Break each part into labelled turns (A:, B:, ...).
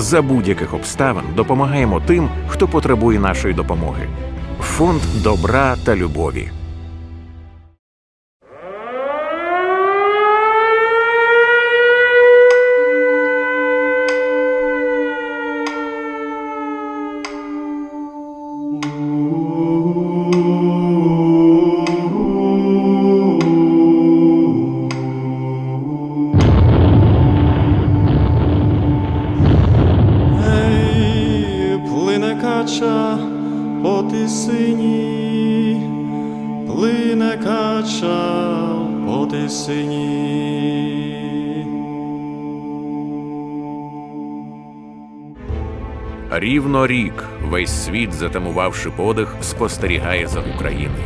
A: за будь-яких обставин допомагаємо тим, хто потребує нашої допомоги. Фонд добра та любові.
B: По тисині, плине кача по тисині.
A: Рівно рік весь світ, затамувавши подих, спостерігає за Україною.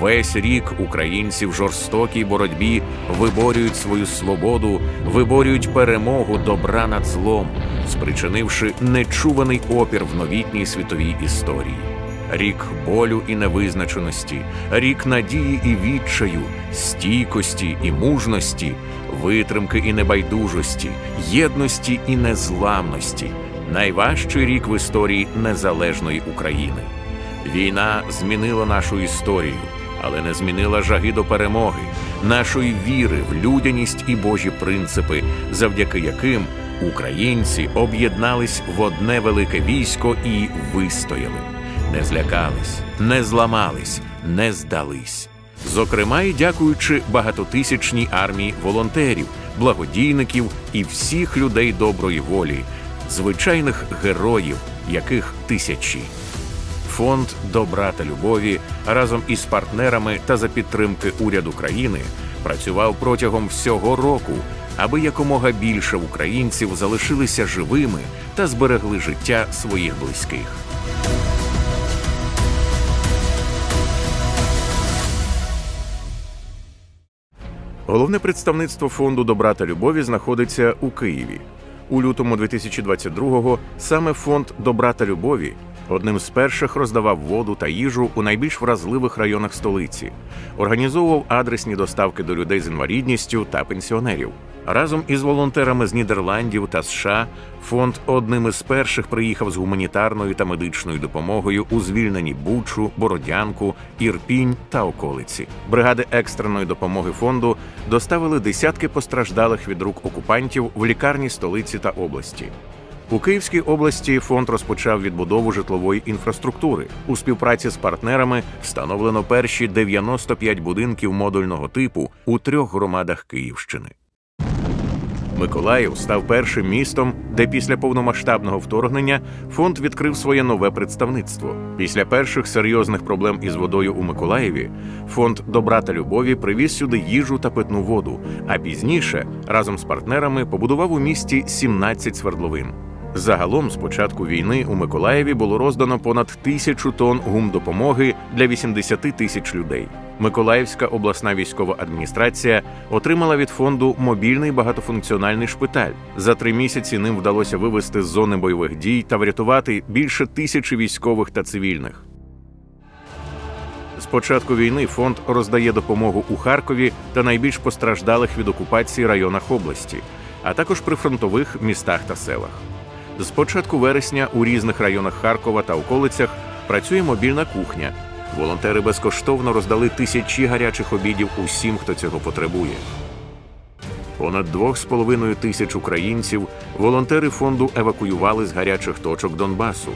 A: Весь рік українці в жорстокій боротьбі виборюють свою свободу, виборюють перемогу добра над злом, спричинивши нечуваний опір в новітній світовій історії. Рік болю і невизначеності, рік надії і відчаю, стійкості і мужності, витримки і небайдужості, єдності і незламності найважчий рік в історії незалежної України. Війна змінила нашу історію, але не змінила жаги до перемоги, нашої віри в людяність і Божі принципи, завдяки яким українці об'єднались в одне велике військо і вистояли, не злякались, не зламались, не здались. Зокрема, і дякуючи багатотисячній армії волонтерів, благодійників і всіх людей доброї волі, звичайних героїв, яких тисячі. Фонд добра та любові разом із партнерами та за підтримки уряду країни працював протягом всього року, аби якомога більше українців залишилися живими та зберегли життя своїх близьких. Головне представництво фонду добра та любові знаходиться у Києві. У лютому 2022-го саме фонд добра та любові одним з перших роздавав воду та їжу у найбільш вразливих районах столиці, організовував адресні доставки до людей з інвалідністю та пенсіонерів. Разом із волонтерами з Нідерландів та США фонд одним із перших приїхав з гуманітарною та медичною допомогою у звільнені Бучу, Бородянку, Ірпінь та околиці. Бригади екстреної допомоги фонду доставили десятки постраждалих від рук окупантів в лікарні столиці та області. У Київській області фонд розпочав відбудову житлової інфраструктури. У співпраці з партнерами встановлено перші 95 будинків модульного типу у трьох громадах Київщини. Миколаїв став першим містом, де після повномасштабного вторгнення фонд відкрив своє нове представництво. Після перших серйозних проблем із водою у Миколаєві фонд добра та любові привіз сюди їжу та питну воду, а пізніше разом з партнерами побудував у місті 17 свердловин. Загалом з початку війни у Миколаєві було роздано понад тисячу тонн гумдопомоги для 80 тисяч людей. Миколаївська обласна військова адміністрація отримала від фонду мобільний багатофункціональний шпиталь. За три місяці ним вдалося вивести з зони бойових дій та врятувати більше тисячі військових та цивільних. З початку війни фонд роздає допомогу у Харкові та найбільш постраждалих від окупації районах області, а також прифронтових містах та селах. З початку вересня у різних районах Харкова та околицях працює мобільна кухня. Волонтери безкоштовно роздали тисячі гарячих обідів усім, хто цього потребує. Понад двох з половиною тисяч українців волонтери фонду евакуювали з гарячих точок Донбасу.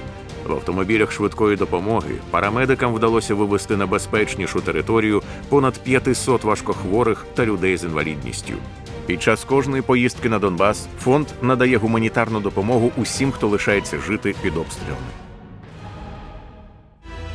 A: В автомобілях швидкої допомоги парамедикам вдалося вивести на безпечнішу територію понад 500 важкохворих та людей з інвалідністю. Під час кожної поїздки на Донбас фонд надає гуманітарну допомогу усім, хто лишається жити під обстрілами.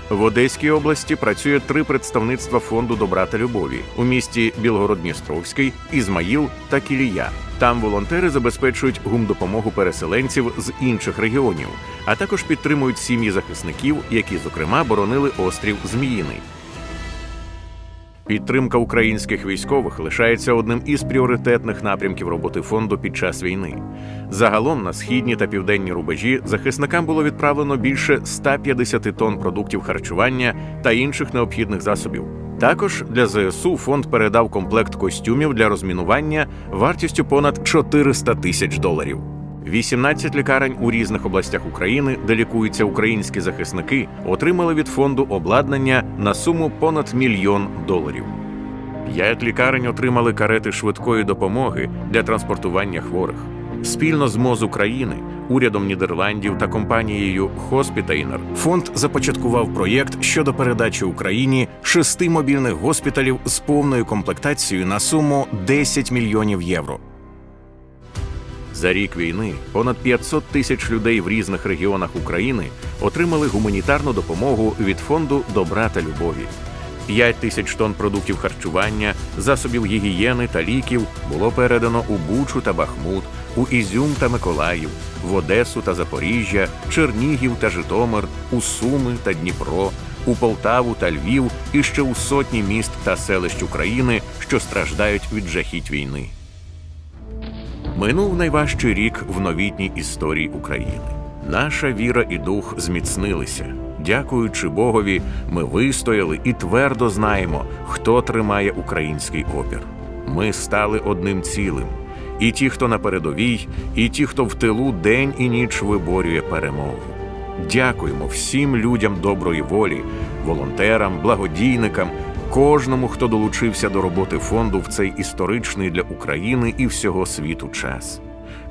A: В Одеській області працює три представництва фонду добра та любові у місті Білгород-Дністровський, Ізмаїл та Кілія. Там волонтери забезпечують гумдопомогу переселенців з інших регіонів, а також підтримують сім'ї захисників, які, зокрема, боронили острів Зміїний. Підтримка українських військових лишається одним із пріоритетних напрямків роботи фонду під час війни. Загалом на східні та південні рубежі захисникам було відправлено більше 150 тонн продуктів харчування та інших необхідних засобів. Також для ЗСУ фонд передав комплект костюмів для розмінування вартістю понад 400 тисяч доларів. 18 лікарень у різних областях України, де лікуються українські захисники, отримали від фонду обладнання на суму понад мільйон доларів. П'ять лікарень отримали карети швидкої допомоги для транспортування хворих. Спільно з МОЗ України, урядом Нідерландів та компанією Хоспітейнер фонд започаткував проєкт щодо передачі Україні шести мобільних госпіталів з повною комплектацією на суму 10 мільйонів євро. За рік війни понад 500 тисяч людей в різних регіонах України отримали гуманітарну допомогу від фонду добра та любові. 5 тисяч тонн продуктів харчування, засобів гігієни та ліків було передано у Бучу та Бахмут, у Ізюм та Миколаїв, в Одесу та Запоріжжя, Чернігів та Житомир, у Суми та Дніпро, у Полтаву та Львів і ще у сотні міст та селищ України, що страждають від жахіть війни. Минув найважчий рік в новітній історії України. Наша віра і дух зміцнилися. Дякуючи Богові, ми вистояли і твердо знаємо, хто тримає український опір. Ми стали одним цілим. І ті, хто на передовій, і ті, хто в тилу день і ніч виборює перемогу. Дякуємо всім людям доброї волі, волонтерам, благодійникам, кожному, хто долучився до роботи фонду в цей історичний для України і всього світу час.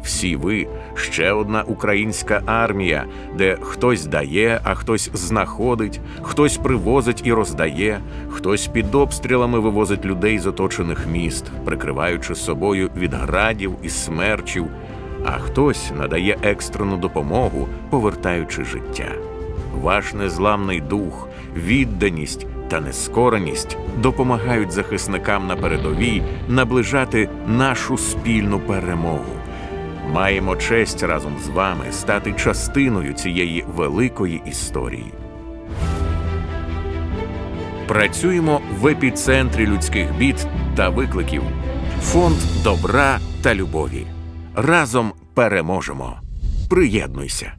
A: Всі ви ще одна українська армія, де хтось дає, а хтось знаходить, хтось привозить і роздає, хтось під обстрілами вивозить людей з оточених міст, прикриваючи собою від градів і смерчів, а хтось надає екстрену допомогу, повертаючи життя. Ваш незламний дух, відданість та нескореність допомагають захисникам на передовій наближати нашу спільну перемогу. Маємо честь разом з вами стати частиною цієї великої історії. Працюємо в епіцентрі людських бід та викликів. Фонд добра та любові. Разом переможемо. Приєднуйся.